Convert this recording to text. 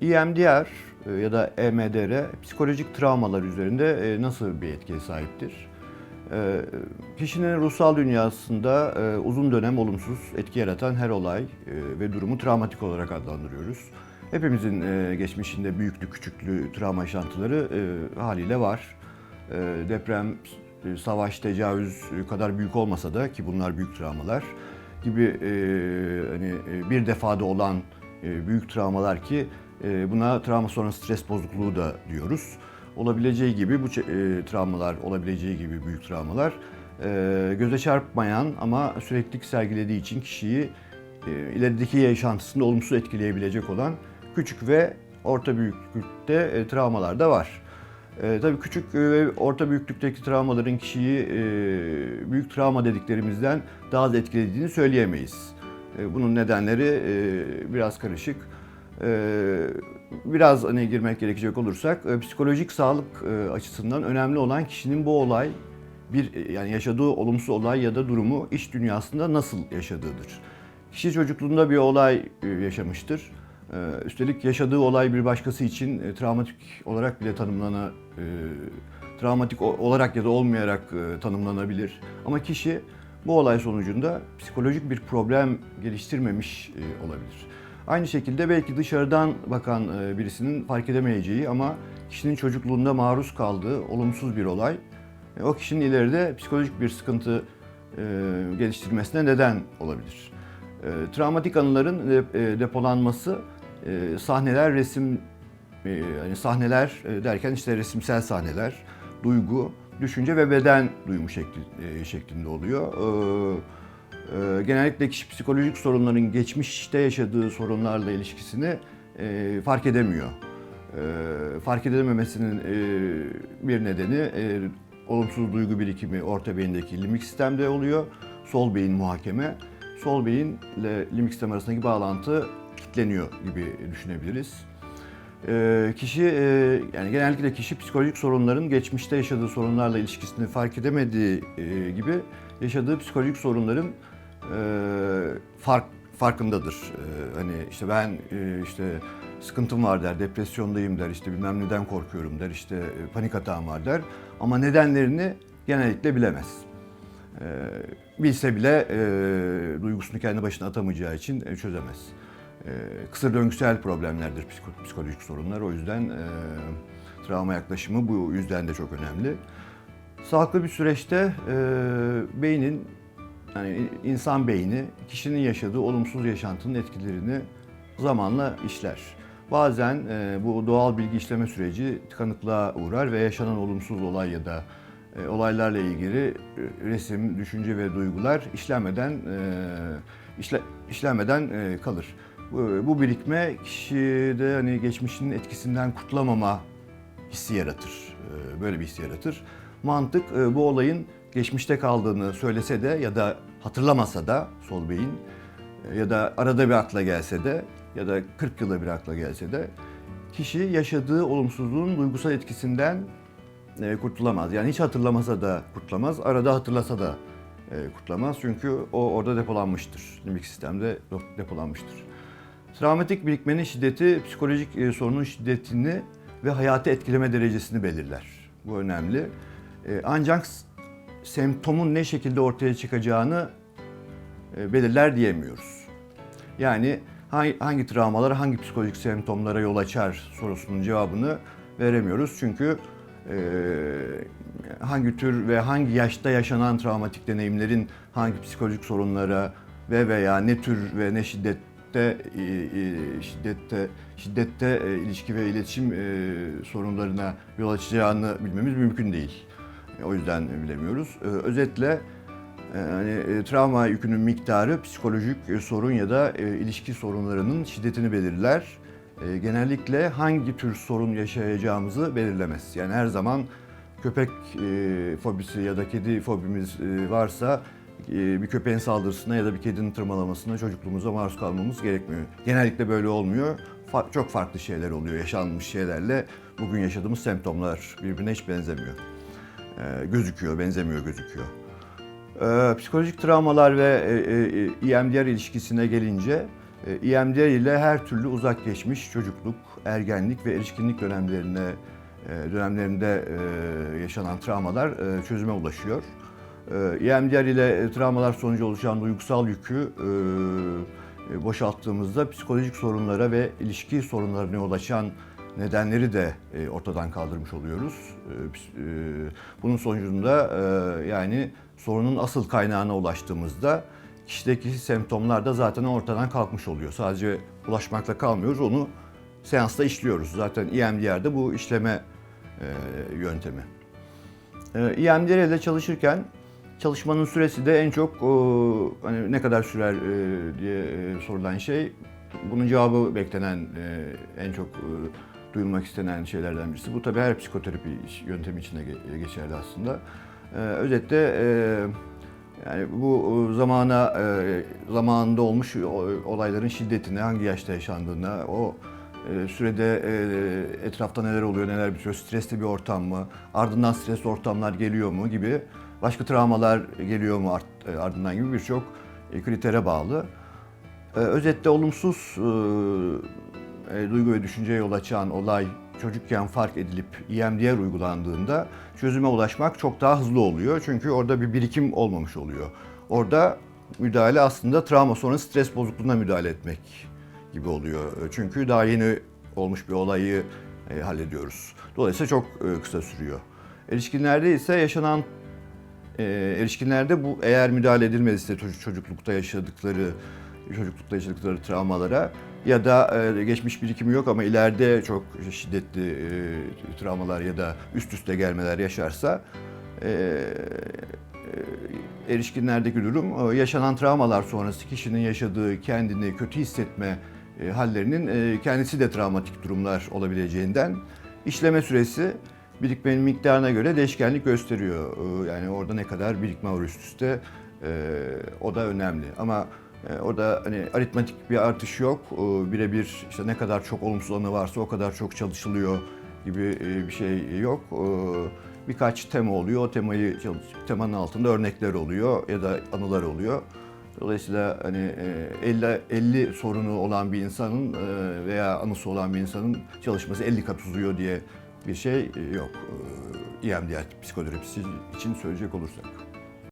EMDR e, ya da EMDR psikolojik travmalar üzerinde e, nasıl bir etkiye sahiptir? E, Kişinin ruhsal dünyasında uzun dönem olumsuz etki yaratan her olay ve durumu travmatik olarak adlandırıyoruz. Hepimizin geçmişinde büyüklü küçüklü travma yaşantıları haliyle var. Deprem, savaş, tecavüz kadar büyük olmasa da ki bunlar büyük travmalar gibi hani bir defada olan büyük travmalar ki buna travma sonrası stres bozukluğu da diyoruz. Olabileceği gibi bu e, travmalar, olabileceği gibi büyük travmalar e, göze çarpmayan ama süreklilik sergilediği için kişiyi e, ilerideki yaşantısında olumsuz etkileyebilecek olan küçük ve orta büyüklükte travmalar da var. E, tabii küçük ve orta büyüklükteki travmaların kişiyi büyük travma dediklerimizden daha az etkilediğini söyleyemeyiz. Bunun nedenleri biraz karışık. E, biraz hani girmek gerekecek olursak e, psikolojik sağlık e, açısından önemli olan kişinin bu olay bir e, yani yaşadığı olumsuz olay ya da durumu iş dünyasında nasıl yaşadığıdır. Kişi çocukluğunda bir olay yaşamıştır. Ee, Üstelik yaşadığı olay bir başkası için travmatik olarak bile tanımlana travmatik olarak ya da olmayarak tanımlanabilir. Ama kişi bu olay sonucunda psikolojik bir problem geliştirmemiş olabilir. Aynı şekilde belki dışarıdan bakan e, birisinin fark edemeyeceği ama kişinin çocukluğunda maruz kaldığı olumsuz bir olay e, o kişinin ileride psikolojik bir sıkıntı e, geliştirmesine neden olabilir. Travmatik anıların de- depolanması sahneler, resim, yani sahneler derken işte resimsel sahneler, duygu, düşünce ve beden duyumu şekli, şeklinde oluyor. E, e, genellikle kişi psikolojik sorunların geçmişte yaşadığı sorunlarla ilişkisini e, fark edemiyor. E, fark edememesinin e, bir nedeni e, olumsuz duygu birikimi orta beyindeki limbik sistemde oluyor. Sol beyin muhakeme. Sol beyinle limbik sistem arasındaki bağlantı kilitleniyor gibi düşünebiliriz. Ee, kişi yani genellikle kişi psikolojik sorunların geçmişte yaşadığı sorunlarla ilişkisini fark edemediği gibi yaşadığı psikolojik sorunların fark farkındadır. E, hani işte ben e, işte sıkıntım var der, depresyondayım der, işte bilmem neden korkuyorum der, işte e, panik atağım var der. Ama nedenlerini genellikle bilemez. E, bilse bile e, duygusunu kendi başına atamayacağı için e, çözemez. E, kısır döngüsel problemlerdir psiko- psikolojik sorunlar. O yüzden e, travma yaklaşımı bu yüzden de çok önemli. Sağlıklı bir süreçte e, beynin yani insan beyni kişinin yaşadığı olumsuz yaşantının etkilerini zamanla işler. Bazen e, bu doğal bilgi işleme süreci tıkanıklığa uğrar ve yaşanan olumsuz olay ya da e, olaylarla ilgili e, resim, düşünce ve duygular işlenmeden e, işle, işlenmeden e, kalır. Bu, bu birikme kişide hani geçmişinin etkisinden kurtulamama hissi yaratır. E, Böyle bir hissi yaratır. Mantık e, bu olayın geçmişte kaldığını söylese de ya da hatırlamasa da sol beyin e, ya da arada bir akla gelse de ya da 40 yılda bir akla gelse de kişi yaşadığı olumsuzluğun duygusal etkisinden e, kurtulamaz. Yani hiç hatırlamasa da kurtulamaz, arada hatırlasa da e, kurtulamaz. Çünkü o orada depolanmıştır. Limbik sistemde depolanmıştır. Travmatik birikmenin şiddeti psikolojik sorunun şiddetini ve hayatı etkileme derecesini belirler. Bu önemli. E, ancak semptomun ne şekilde ortaya çıkacağını e, belirler diyemiyoruz. Yani hangi, travmalar hangi psikolojik semptomlara yol açar sorusunun cevabını veremiyoruz. Çünkü e, hangi tür ve hangi yaşta yaşanan travmatik deneyimlerin hangi psikolojik sorunlara ve veya ne tür ve ne şiddette şiddette şiddette ilişki ve iletişim sorunlarına yol açacağını bilmemiz mümkün değil. E, O yüzden bilemiyoruz. E, Özetle hani e, travma yükünün miktarı psikolojik sorun ya da ilişki sorunlarının şiddetini belirler. Genellikle hangi tür sorun yaşayacağımızı belirlemez. Yani her zaman köpek fobisi ya da kedi fobimiz varsa bir köpeğin saldırısına ya da bir kedinin tırmalamasına çocukluğumuzda maruz kalmamız gerekmiyor. Genellikle böyle olmuyor. Çok farklı şeyler oluyor. Yaşanmış şeylerle bugün yaşadığımız semptomlar birbirine hiç benzemiyor. E, gözüküyor, benzemiyor gözüküyor. Ee, psikolojik travmalar ve e, e, EMDR ilişkisine gelince E, EMDR ile her türlü uzak geçmiş çocukluk, ergenlik ve erişkinlik dönemlerine e, dönemlerinde e, yaşanan travmalar e, çözüme ulaşıyor. E, EMDR ile travmalar sonucu oluşan duygusal yükü e, e, boşalttığımızda psikolojik sorunlara ve ilişki sorunlarına yol açan nedenleri de e, ortadan kaldırmış oluyoruz. E, e, Bunun sonucunda yani sorunun asıl kaynağına ulaştığımızda kişideki semptomlar da zaten ortadan kalkmış oluyor. Sadece ulaşmakla kalmıyoruz, onu seansta işliyoruz. Zaten EMDR'de bu işleme yöntemi. E, EMDR ile çalışırken çalışmanın süresi de en çok hani ne kadar sürer diye sorulan şey. Bunun cevabı beklenen en çok duyulmak istenen şeylerden birisi. Bu tabii her psikoterapi yöntemi içinde ge- geçerli aslında. E, özetle e, yani bu e, zamana e, zamanında olmuş olayların şiddetine, hangi yaşta yaşandığına, o e, sürede e, etrafta neler oluyor, neler bitiyor, stresli bir ortam mı, ardından stresli ortamlar geliyor mu gibi, başka travmalar geliyor mu art- e, ardından gibi birçok e, kritere bağlı. Özetle olumsuz e, duygu ve düşünceye yol açan olay çocukken fark edilip EMDR uygulandığında çözüme ulaşmak çok daha hızlı oluyor. Çünkü orada bir birikim olmamış oluyor. Orada müdahale aslında travma sonrası stres bozukluğuna müdahale etmek gibi oluyor. E, Çünkü daha yeni olmuş bir olayı e, hallediyoruz. Dolayısıyla çok e, kısa sürüyor. Erişkinlerde ise yaşanan e, erişkinlerde bu eğer müdahale edilmediyse çocuk- çocuklukta yaşadıkları çocuklukta yaşadıkları travmalara ya da e, geçmiş birikimi yok ama ileride çok şiddetli e, travmalar ya da üst üste gelmeler yaşarsa e, e, erişkinlerdeki durum yaşanan travmalar sonrası kişinin yaşadığı kendini kötü hissetme hallerinin kendisi de travmatik durumlar olabileceğinden işleme süresi birikmenin miktarına göre değişkenlik gösteriyor. Yani orada ne kadar birikme var üst üste o da önemli. Ama orada hani aritmatik bir artış yok. E, Birebir işte ne kadar çok olumsuz anı varsa o kadar çok çalışılıyor gibi e, bir şey yok. E, Birkaç tema oluyor. O temayı temanın altında örnekler oluyor ya da anılar oluyor. Dolayısıyla hani e, 50 50 sorunu olan bir insanın e, veya anısı olan bir insanın çalışması 50 kat uzuyor diye bir şey yok. EMDR psikoterapisi için söyleyecek olursak.